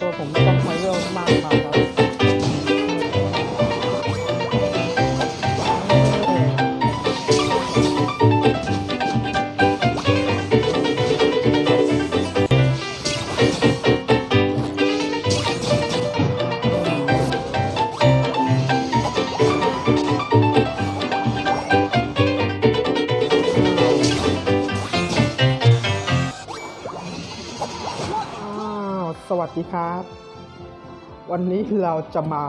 ตัวผมไม่ต้องใช้เรื่องมากมากครับ วสวัสดีครับ วันนี้เราจะมา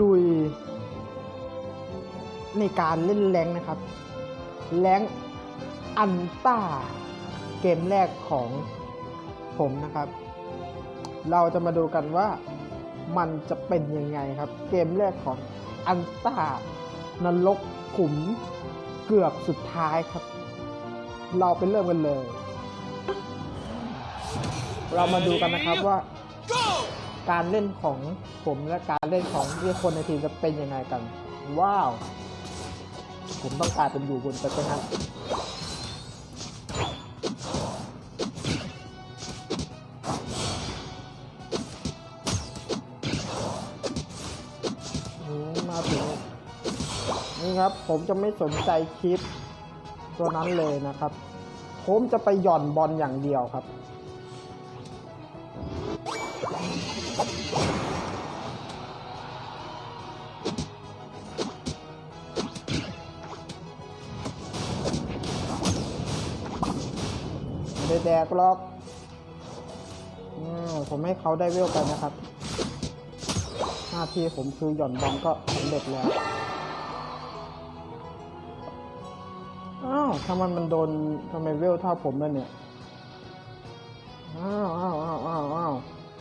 ลุย ในการเล่นแรงนะครับ แรงอันต้าเกมแรกของผมนะครับ เราจะมาดูกันว่ามันจะเป็นยังไงครับ เกมแรกของอันต้านรกขุมเกือบสุดท้ายครับ เราไปเริ่มกันเลย เรามาดูกันนะครับว่า การเล่นของผมและการเล่นของเรือคนในทีมจะเป็นยังไงกัน ว้าว ผมต้องกลายเป็นอยู่บนไปเป็นฮะอืมมาถึงนี่ครับ ผมจะไม่สนใจคลิปตัวนั้นเลยนะครับ ผมจะไปหย่อนบอลอย่างเดียวครับ แดกหรอกอผมให้เขาได้เวลกันนะครับ หน้าที่ผมคือหย่อนบอลก็สำเร็จแล้ว อ้าวทำไมมันโดนทำไมเวลเท่าผมแล้วเนี่ย อ้าวอ้าวอ้าวอ้าวอ้าว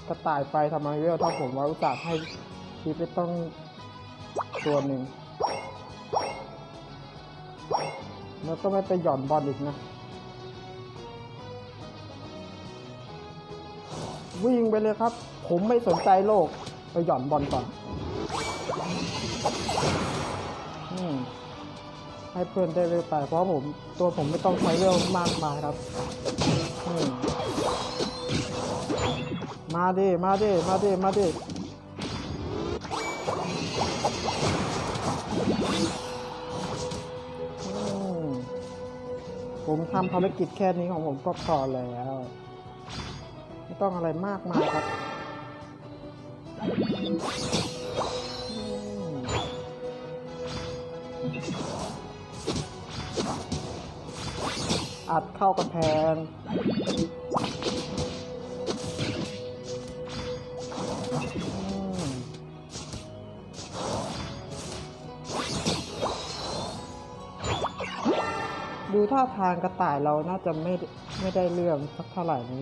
กระต่ายไปทำไมเวลเท่าผมวะอุตส่าห์ให้ทีไปต้องตัวหนึ่งแล้วก็ไม่ไปหย่อนบอลอีกนะ วิ่งไปเลยครับ ผมไม่สนใจโลก ไปหย่อนบอลก่อนอให้เพื่อนได้เรื่อยไป เพราะผม ตัวผมไม่ต้องใช้เรื่องมากมายครับมมาดิ มาดิ มาดิ มาดิผมทำภารกิจแค่นี้ของผมก็พอแล้ว ไม่ต้องอะไรมากมายครับอัดเข้ากระแพงดูท่าทางกระต่ายเราน่าจะไม่ไม่ได้เรื่องสักเท่าไหร่น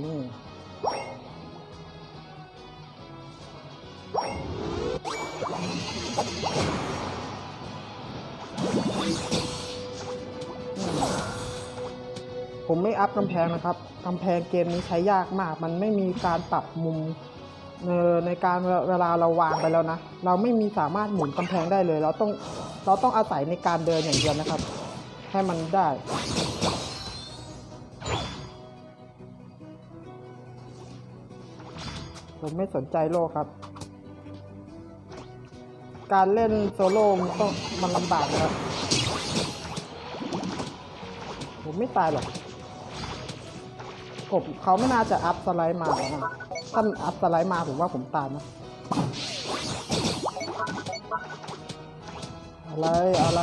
อัพกำแพงนะครับกำแพงเกมนี้ใช้ยากมาก มันไม่มีการปรับมุมในการเวลาเราวางไปแล้วนะ เราไม่มีสามารถหมุนกำแพงได้เลย เราต้องเราต้องอาศัยในการเดินอย่างเดียวนะครับ ให้มันได้ผมไม่สนใจโลกครับ การเล่นโซโล่มันต้องมันลำบากนะครับ ผมไม่ตายหรอก ผมเขาไม่น่าจะอัพสไลด์มาหรอกนะถ้านอัพสไลด์มาผมว่าผมตายนะอะไรอะไร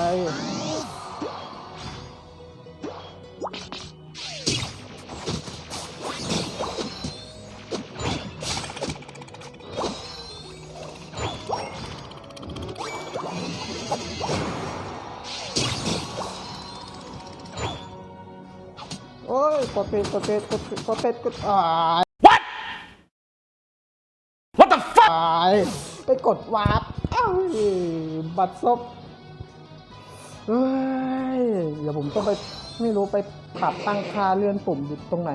กดเป็ดกดเป็ดกดกดเป็ดกดอ่าย What? What the fuck? ตายไปกดวาร์ปเอ้ยบัตรซบเฮ้ยเดี๋ยวผมต้องไปไม่รู้ไปปรับตั้งค่าเลื่อนปุ่มอยู่ตรงไหน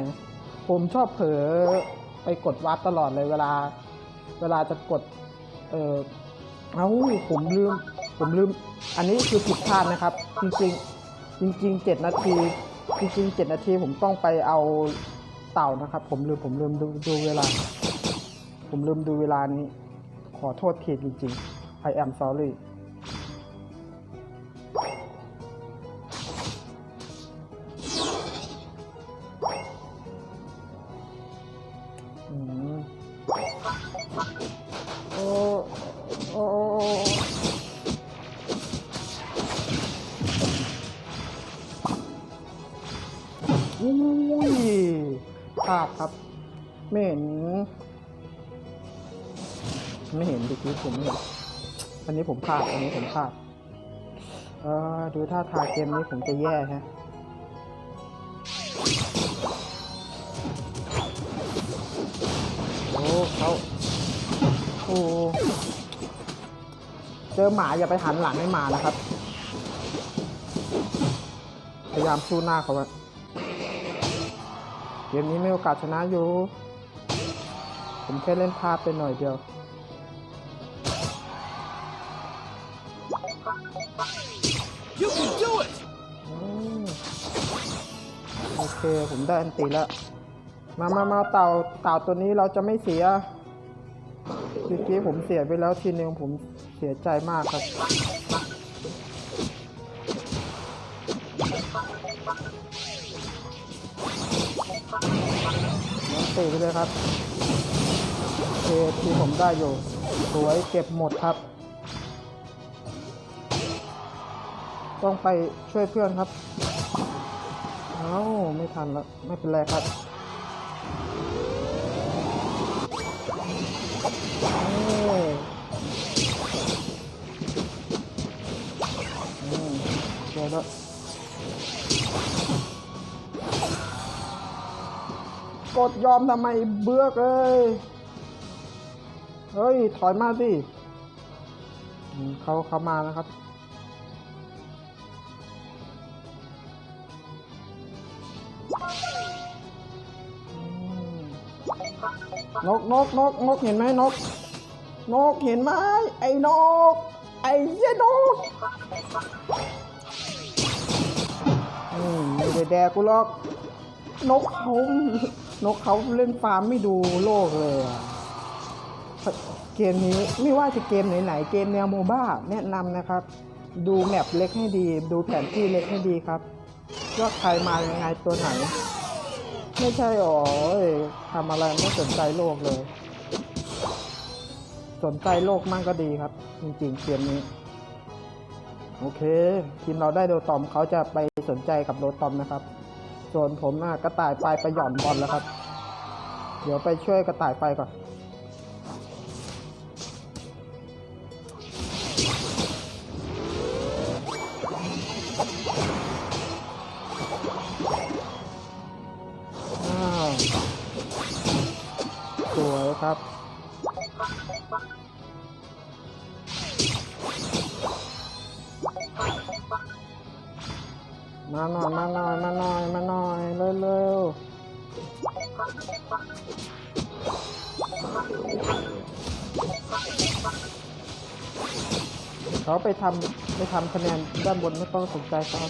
ผมชอบเผลอไปกดวาร์ปตลอดเลยเวลา เวลาจะกด เออเอ้าผมลืม ผมลืม อันนี้คือผิดพลาดนะครับ จริง ๆ จริงๆเจ็ดนาที จริงๆเจ็ดนาทีผมต้องไปเอาเต่านะครับ ผมลืมผมลืมดูดูเวลา ผมลืมดูเวลานี้ ขอโทษทีจริงๆ I am sorry อุ้ยพลาดครับ ไม่เห็น ไม่เห็นดิกี้ผมไม่เห็นอันนี้ผมพลาด อันนี้ผมพลาด เออดูท่าทางเกมนี้ผมจะแย่ฮะโอ้เขาโอ้เจอหมาอย่าไปหันหลังให้หมานะครับ พยายามสู้หน้าเขาไว้ เกมนี้ไม่โอกาสชนะอยู่ ผมแค่เล่นพลาดไปหน่อยเดียว You can do it! อืมโอเค ผมได้อันติแล้ว มามามาเต่าเต่าตัวนี้เราจะไม่เสียเมื่อกี้ผมเสียไปแล้วทีนึงผมเสียใจมากครับ ตีไปเลยครับโอเคที่ผมได้อยู่ สวยเก็บหมดครับ ต้องไปช่วยเพื่อนครับ เอ้าไม่ทันแล้ว ไม่เป็นไรครับเอ้ยอืมเดี๋ยว กดยอมทำไมเบือกเอ้ย เฮ้ย ถอยมาสิเขาเขามานะครับ นกนกนกนกเห็นไหมนก นกเห็นไหมไอ้นก ไอ้เหี้ยนกอืมไม่ได้แดกกูหรอก นกเขา นกเขาเล่นฟาร์มไม่ดูโลกเลยอะเกมนี้ไม่ว่าจะเกมไหนๆเกมแนวโมบ้าแนะนำนะครับ ดูแมปเล็กให้ดี ดูแผนที่เล็กให้ดีครับว่าใครมายังไงตัวไหน ไม่ใช่หรอเอ้ยทำอะไรไม่สนใจโลกเลย สนใจโลกมั่งก็ดีครับ จริงๆเกมนี้ โอเค ทีมเราได้โดตอมเขาจะไปสนใจกับโดตอมนะครับ ส่วนผมอะกระต่ายไปไปหย่อนบอลแล้วครับ เดี๋ยวไปช่วยกระต่ายไปก่อน สวยครับ มาหน่อยมาหน่อยมาหน่อยมาหน่อยเร็วๆเขาไปทำไปทำคะแนนด้านบนไม่ต้องสนใจเขา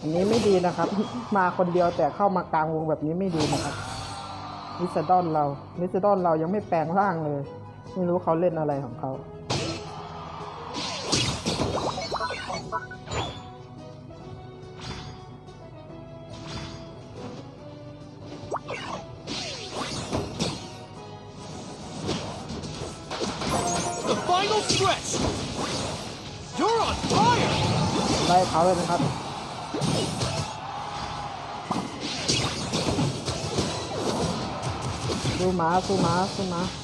อันนี้ไม่ดีนะครับ มาคนเดียวแต่เข้ามากลางวงแบบนี้ไม่ดีนะครับนิสดอนเรานิสดอนเรายังไม่แปลงร่างเลย ไม่รู้เขาเล่นอะไรของเขา The final stretch! You're on fire! ไล่เขาเลยนะครับ สู้หมาสู้หมาสู้หมา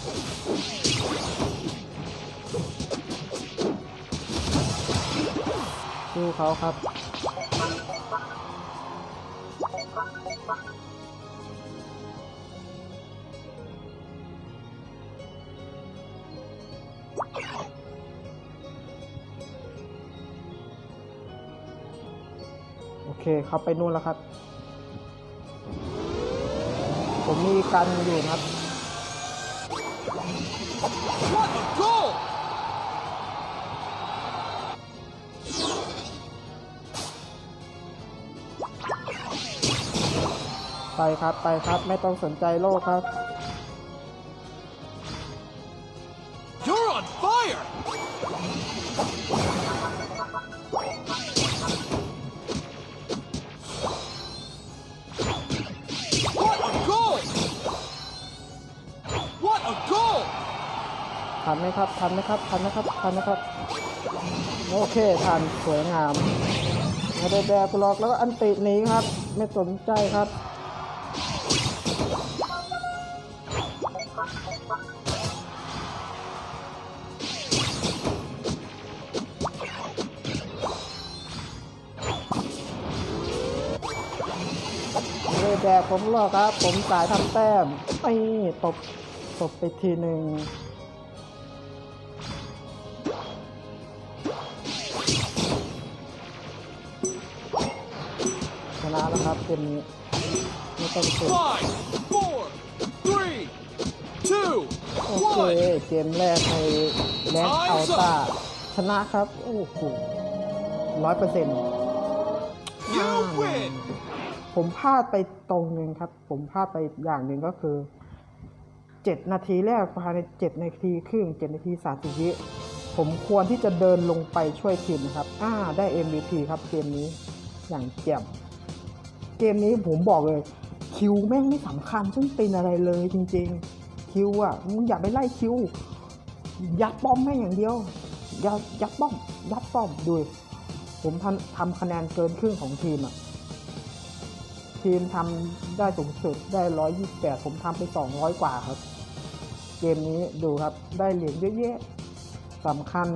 สู้เขาครับ โอเคเขาไปนู่นแล้วครับ ผมมีกันอยู่ครับ ไปครับไปครับ ไม่ต้องสนใจโลกครับ You're on fire! What a goal! What a goal! ทันไหมครับทันไหมครับทันไหมครับทันไหมครับ โอเคทันสวยงามไม่ได้แบกหรอกแล้วก็อันติหนีครับ ไม่สนใจครับ กผมหรอกครับ ผมสายทำแต้มนี่ตบตบไปทีหนึ่งชนะแล้วครับเกมนี้ไม่ต้องเสีย Five, four, three, two, โอเค one. เกมแรกในแรงอัลต้าชนะครับ โอ้โหร้อยเปอร์เซ็นต์ You win! ผมพลาดไปตรงหนึ่งครับ ผมพลาดไปอย่างหนึ่งก็คือเจ็ดนาทีแรกภายในเจ็ดนาทีครึ่งเจ็ดนาทีสามสิบวิผมควรที่จะเดินลงไปช่วยทีมนะครับ อ่าได้ MVP ครับเกมนี้อย่างแจ่มเกมนี้ผมบอกเลย คิวแม่งไม่สำคัญซึ่งเป็นอะไรเลยจริง ๆ คิวอะมึงอย่าไปไล่คิว ยัดป้อมแม่งอย่างเดียว ยัดยัดป้อม ยัดป้อมดูผมทำทำคะแนนเกินครึ่งของทีมอะ ทีมทำได้สูงสุดได้ร้อยยี่สิบแปดผมทำไปสองร้อยกว่าครับ เกมนี้ดูครับได้เหรียญเยอะแยะสำคัญ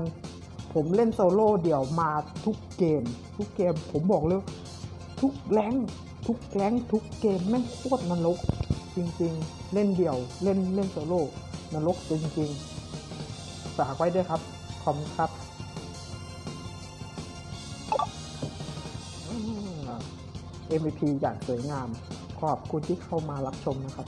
ผมเล่นโซโล่เดี่ยวมาทุกเกม ทุกเกมผมบอกเลยทุกแรงทุกแรงทุกเกมแม่งโคตรนรกจริงๆ เล่นเดี่ยวเล่นเล่นโซโล่นรกจริงๆ ฝากไว้ด้วยครับ ขอบคุณครับ MVP อย่างสวยงาม ขอบคุณที่เข้ามารับชมนะครับ